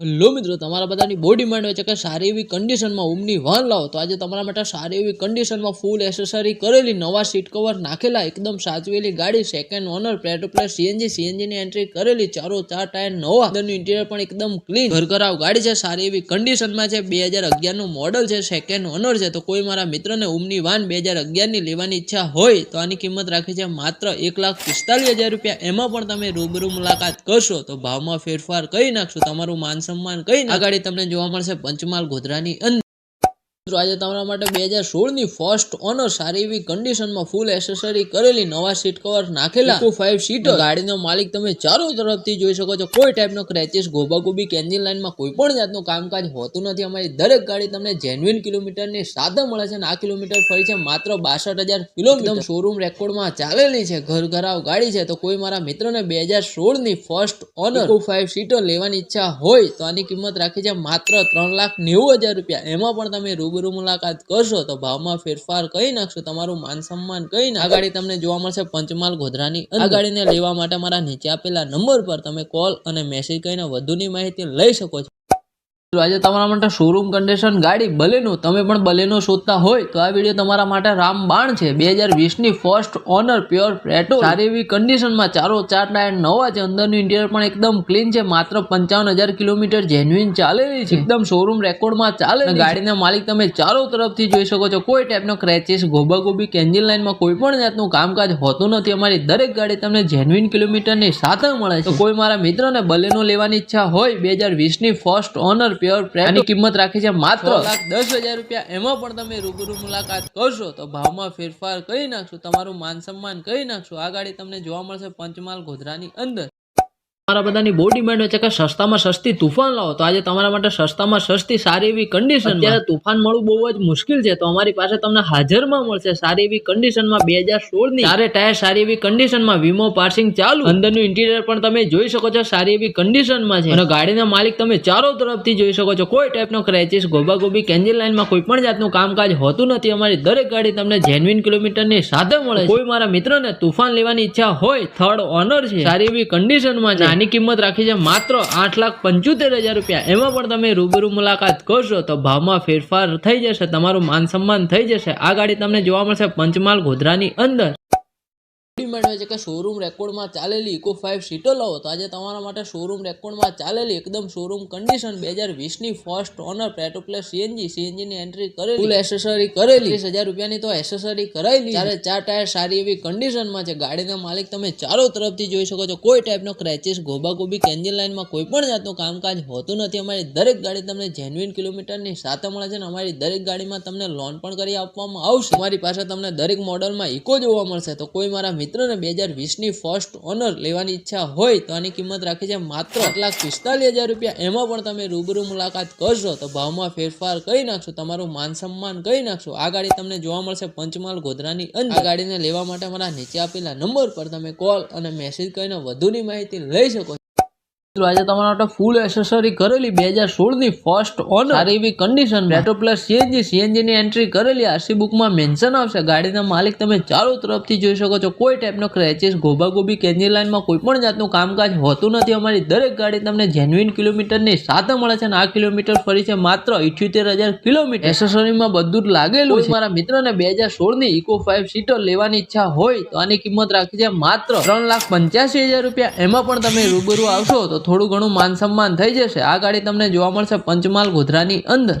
લો મિત્રો, તમારા બધાની બહુ ડિમાન્ડ હોય છે કે સારી એવી કન્ડિશનમાં ઉમની વાન લાવો, તો આજે તમારા માટે સારી એવી કન્ડિશનમાં ફૂલ એસેસરી કરેલી નવા સીટ કવર નાખેલા, એકદમ સાચવેલી ગાડી second owner petrol plus CNG સીએનજીની entry કરેલી, ચારો ચાર ટાયર નવા અંદરનું ઇન્ટિરિયર પણ એકદમ ક્લીન ઘર કરાવ ગાડી છે, સારી એવી કન્ડિશનમાં છે, બે હજાર અગિયારનું મોડલ છે સેકન્ડ ઓનર છે, તો કોઈ મારા મિત્રને ઉમની વાન બે હજાર અગિયારની લેવાની ઈચ્છા હોય, તો આની કિંમત રાખી છે માત્ર એક લાખ પિસ્તાલીસ હજાર રૂપિયા. એમાં પણ તમે રૂબરૂ મુલાકાત કરશો, તો ભાવમાં ફેરફાર કરી નાખશો, તમારું માન સન્માન કઈ આગળ તમને જોવા મળશે પંચમહાલ ગોધરાની અંદર. મિત્રો આજે તમારા માટે બે હજાર સોળની ફર્સ્ટ ઓનર સારી એવી કન્ડિશનમાં ફૂલ એસેસરી કરેલી નવા સીટ કવર નાખેલા ટુ ફાઈવ સીટર ગાડીનો માલિક તમે ચારો તરફથી જોઈ શકો છો કોઈ ટાઈપનો ક્રેચિસ ગોબાગોબી કે એન્જિન લાઇનમાં કોઈ પણ જાતનું કામકાજ હોતું નથી. અમારી દરેક ગાડી તમને જેન્યુઇન કિલોમીટરની સાથે મળે છે અને આ કિલોમીટર ફરી છે માત્ર બાસઠ હજાર કિલોમીટર. શોરૂમ રેકોર્ડમાં ચાલેલી છે ઘર ઘરાવ ગાડી છે તો કોઈ મારા મિત્રને બે હજાર સોળની first owner two five seater લેવાની ઈચ્છા હોય તો આની કિંમત રાખી છે માત્ર ત્રણ લાખ નેવું હજાર રૂપિયા. એમાં પણ તમે રૂબરૂ મુલાકાત કરશો તો ભાવમાં ફેરફાર કરી નાખશો, તમારું માન સન્માન કરી નાખ આ ગાડી તમને જોવા મળશે પંચમહાલ ગોધરાની. આ ગાડીને લેવા માટે મારા નીચે આપેલા નંબર પર તમે કોલ અને મેસેજ કરીને વધુની માહિતી લઈ શકો છો તો આજે તમારા માટે શોરૂમ કન્ડિશન ગાડી બલેનો, તમે પણ બલેનો શોધતા હોય તો આ વીડિયો તમારા માટે રામબાણ છે. બે હજાર વીસની ફર્સ્ટ ઓનર પ્યોર પેટ્રોલ સારી એવી કન્ડિશનમાં ચારો ચાર ટાયર નવા છે. અંદરનું ઇન્ટિરિયર પણ એકદમ ક્લીન છે. માત્ર પંચાવન હજાર કિલોમીટર જેન્યુઇન ચાલેલી છે. એકદમ શોરૂમ રેકોર્ડમાં ચાલે ગાડીના માલિક તમે ચારો તરફથી જોઈ શકો છો. કોઈ ટાઈપનો ક્રેચિસ ગોબાગોબી કે એન્જિન લાઇનમાં કોઈ પણ જાતનું કામકાજ હોતું નથી. અમારી દરેક ગાડી તમને જેન્યુઇન કિલોમીટરની સાથે મળે છે. કોઈ મારા મિત્રને બલેનો લેવાની ઈચ્છા હોય, બે હજાર વીસની ફર્સ્ટ ઓનર પ્યોર આની કિંમત રાખી છે માત્ર લાખ દસ હજાર રૂપિયા. એમાં પણ તમે રૂબરૂ મુલાકાત કરશો તો ભાવમાં ફેરફાર કરી નાખશો તમારું માન સન્માન કરી નાખશો. આ ગાડી તમને જોવા મળશે પંચમહાલ ગોધરાની અંદર. તમારા બધાની બહુ ડિમાન્ડ હોય છે કે સસ્તામાં સસ્તી તુફાન લાવો. તો આજે તમારા માટે સસ્તામાં સસ્તી સારી એવી કન્ડિશન અત્યારે તુફાન મળવું બહુ જ મુશ્કેલ છે. તો અમારી પાસે તમને હાજરમાં મળશે સારી એવી કન્ડિશનમાં બે હજાર સોળની ચારે ટાયર સારી એવી કન્ડિશનમાં વીમો પાર્સિંગ ચાલુ. અંદરનું ઇન્ટિરિયર પણ તમે જોઈ શકો છો સારી એવી કન્ડિશનમાં છે. અને ગાડીના માલિક તમે ચારો તરફથી જોઈ શકો છો. કોઈ ટાઈપનો ક્રેચિસ ગોબા ગોબી કેન્જિન લાઇનમાં કોઈ પણ જાતનું કામકાજ હોતું નથી. અમારી દરેક ગાડી તમને જેન્યુઇન કિલોમીટરની સાથે મળે. કોઈ મારા મિત્રને તુફાન લેવાની ઈચ્છા હોય થર્ડ ઓનર છે. સારી એવી કન્ડિશનમાં છે. આની કિંમત રાખી છે માત્ર આઠ લાખ પંચોતેર હજાર રૂપિયા. એમાં પણ તમે રૂબરૂ મુલાકાત કરશો તો ભાવમાં ફેરફાર થઈ જશે, તમારું માન સન્માન થઈ જશે. આ ગાડી તમને જોવા મળશે પંચમહાલ ગોધરાની અંદર. ડિમાન્ડ છે કે શોરૂમ રેકોર્ડમાં ચાલેલી ઇકો ફાઇવ સીટો લાવો તો આજે તમારા માટે શોરૂમ રેકોર્ડમાં ચાલેલી એકદમ શોરૂમ કન્ડિશન બે હજાર વીસની first owner petrol plus CNG સીએનજીની entry કરેલી. ફૂલ એસેસરી કરેલી. ત્રીસ હજાર રૂપિયાની તો એસેસરી કરાયેલી. ચારે ચાર ટાયર સારી એવી કન્ડિશનમાં છે. ગાડીના માલિક તમે ચારો તરફથી જોઈ શકો છો. કોઈ ટાઈપનો ક્રેચીસ ગોબાગોબી કેન્જિન લાઇનમાં કોઈ પણ જાતનું કામકાજ હોતું નથી. અમારી દરેક ગાડી તમને જેન્યુઇન કિલોમીટરની સાથે મળે છે અને અમારી દરેક ગાડીમાં તમને લોન પણ કરી આપવામાં આવશે. અમારી પાસે તમને દરેક મોડલમાં ઇકો જોવા મળશે. તો કોઈ મારા મિત્રને બે હજાર વીસની ફર્સ્ટ ઓનર લેવાની ઈચ્છા હોય તો આની કિંમત રાખી છે માત્ર આઠ લાખ પિસ્તાલીસ હજાર રૂપિયા. એમાં પણ તમે રૂબરૂ મુલાકાત કરશો તો ભાવમાં ફેરફાર કરી નાખશો, તમારું માન સન્માન કરી નાખશો. આ ગાડી તમને જોવા મળશે પંચમહાલ ગોધરાની અંદર. આ ગાડીને લેવા માટે મારા નીચે આપેલા નંબર પર તમે કોલ અને મેસેજ કરીને વધુની માહિતી લઈ શકો આજે તમારા માટે ફૂલ એસેસરી કરેલી બે હજાર સોળની ફર્સ્ટ ઓનર સારી એવી condition petrol plus CNG CNG ની એન્ટ્રી કરેલી. આરસી બુકમાં મેન્શન આવશે. ગાડીના માલિક તમે ચારો તરફથી જોઈ શકો છો. કોઈ ટાઈપનો ક્રેચીસ ગોબાગોબી કેન્જી લાઇનમાં કોઈ પણ જાતનું કામકાજ હોતું નથી. અમારી દરેક ગાડી તમને જેન્યુઇન કિલોમીટરની સાથે મળે છે અને આ કિલોમીટર ફરી છે માત્ર ઇઠ્યોતેર હજાર કિલોમીટર એસેસરીમાં બધું જ લાગેલું છે. મારા મિત્રને બે હજાર સોળની ઇકો ફાઇવ સીટર લેવાની ઈચ્છા હોય તો આની કિંમત રાખી છે માત્ર ત્રણ લાખ પંચ્યાસી હજાર રૂપિયા. એમાં પણ તમે રૂબરૂ આવશો તો થોડું ઘણું માન સન્માન થઈ જશે. આ ગાડી તમને જોવા મળશે પંચમહાલ ગોધરાની અંદર.